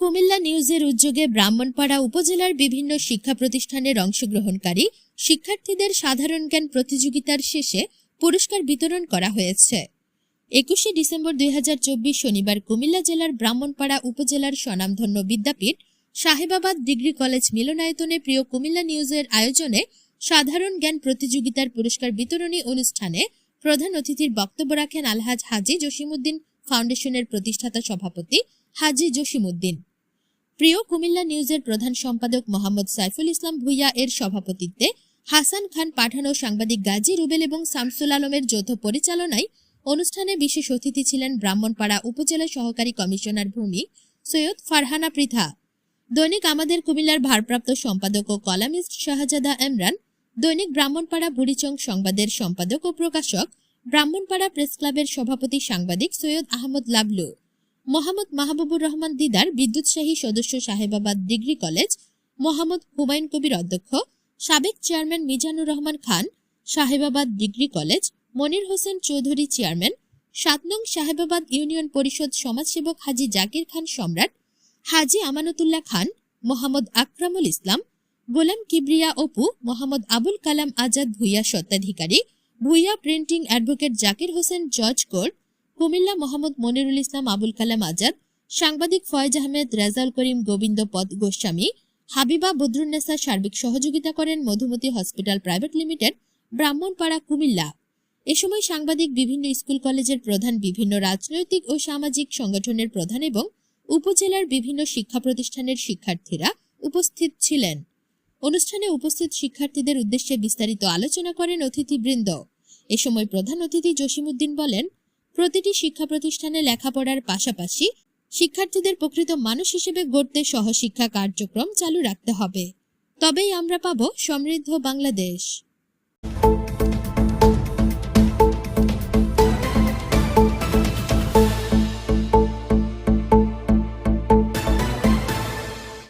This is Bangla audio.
কুমিল্লা নিউজের উদ্যোগে ব্রাহ্মণপাড়া উপজেলার বিভিন্ন শিক্ষা প্রতিষ্ঠানের অংশগ্রহণকারী শিক্ষার্থীদের সাধারণ জ্ঞান প্রতিযোগিতার শেষে পুরস্কার বিতরণ করা হয়েছে। একুশে ডিসেম্বর দুই হাজার চব্বিশ শনিবার কুমিল্লা জেলার ব্রাহ্মণপাড়া উপজেলার স্বনামধন্য বিদ্যাপীঠ সাহেবাবাদ ডিগ্রি কলেজ মিলনায়তনে প্রিয় কুমিল্লা নিউজের আয়োজনে সাধারণ জ্ঞান প্রতিযোগিতার পুরস্কার বিতরণী অনুষ্ঠানে প্রধান অতিথির বক্তব্য রাখেন আলহাজ হাজি জসিমুদ্দিন ফাউন্ডেশনের প্রতিষ্ঠাতা সভাপতি হাজি জসিমউদ্দিন। প্রিয় কুমিল্লা নিউজের প্রধান সম্পাদক মোহাম্মদ সাইফুল ইসলাম ভুইয়া এর সভাপতিত্বে হাসান খান পাঠানো সাংবাদিক গাজী রুবেল এবং শামসুল আলমের যৌথ পরিচালনায় অনুষ্ঠানে বিশেষ অতিথি ছিলেন ব্রাহ্মণপাড়া উপজেলা সহকারী কমিশনার ভূমি সৈয়দ ফারহানা পৃথা। দৈনিক আমাদের কুমিল্লার ভারপ্রাপ্ত সম্পাদক ও কলামিস্ট শাহজাদা এমরান দৈনিক ব্রাহ্মণপাড়া বুড়িচং সংবাদের সম্পাদক ও প্রকাশক, ব্রাহ্মণপাড়া প্রেস ক্লাবের সভাপতি সাংবাদিক সৈয়দ আহমদ লাবলু। মোহাম্মদ মাহবুবুর রহমান দিদার, বিদ্যুৎসাহী সদস্য সাহেবাবাদ ডিগ্রি কলেজ, মোহাম্মদ হুমায়ুন কবির অধ্যক্ষ, সাবেক chairman Mizanur Rahman Khan, Sahebabad degree college, Monir Hossain Chowdhury chairman, সাত নং সাহেবাবাদ ইউনিয়ন পরিষদ সমাজসেবক হাজি জাকির খান সম্রাট, হাজি আমানতুল্লাহ খান, মোহাম্মদ আকরামুল ইসলাম, গোলাম কিবরিয়া অপু, মোহাম্মদ আবুল কালাম আজাদ ভুইয়া স্বত্বাধিকারী, Bhuiyan printing advocate Zakir Hossain judge court Comilla Mohammad Monirul Islam, Abul Kalam Azad, সাংবাদিক ফয়েজ আহমেদ, রেজাউল করিম, গোবিন্দ পদ গোস্বামী, হাবিবা বদরুন্নেসা সার্বিক সহযোগিতা করেন Madhumati hospital private limited, Brahmanpara, Comilla. এ সময় সাংবাদিক বিভিন্ন স্কুল কলেজের প্রধান বিভিন্ন রাজনৈতিক ও সামাজিক সংগঠনের প্রধান এবং উপজেলার বিভিন্ন শিক্ষা প্রতিষ্ঠানের শিক্ষার্থীরা উপস্থিত ছিলেন। অনুষ্ঠানে উপস্থিত শিক্ষার্থীদের উদ্দেশ্যে বিস্তারিত আলোচনা করেন অতিথিবৃন্দ। এ সময় প্রধান অতিথি জসিমউদ্দিন বলেন প্রতিটি শিক্ষা প্রতিষ্ঠানে লেখাপড়ার পাশাপাশি শিক্ষার্থীদের প্রকৃত মানুষ হিসেবে গড়তে সহশিক্ষা কার্যক্রম চালু রাখতে হবে। তবেই আমরা পাব সমৃদ্ধ বাংলাদেশ।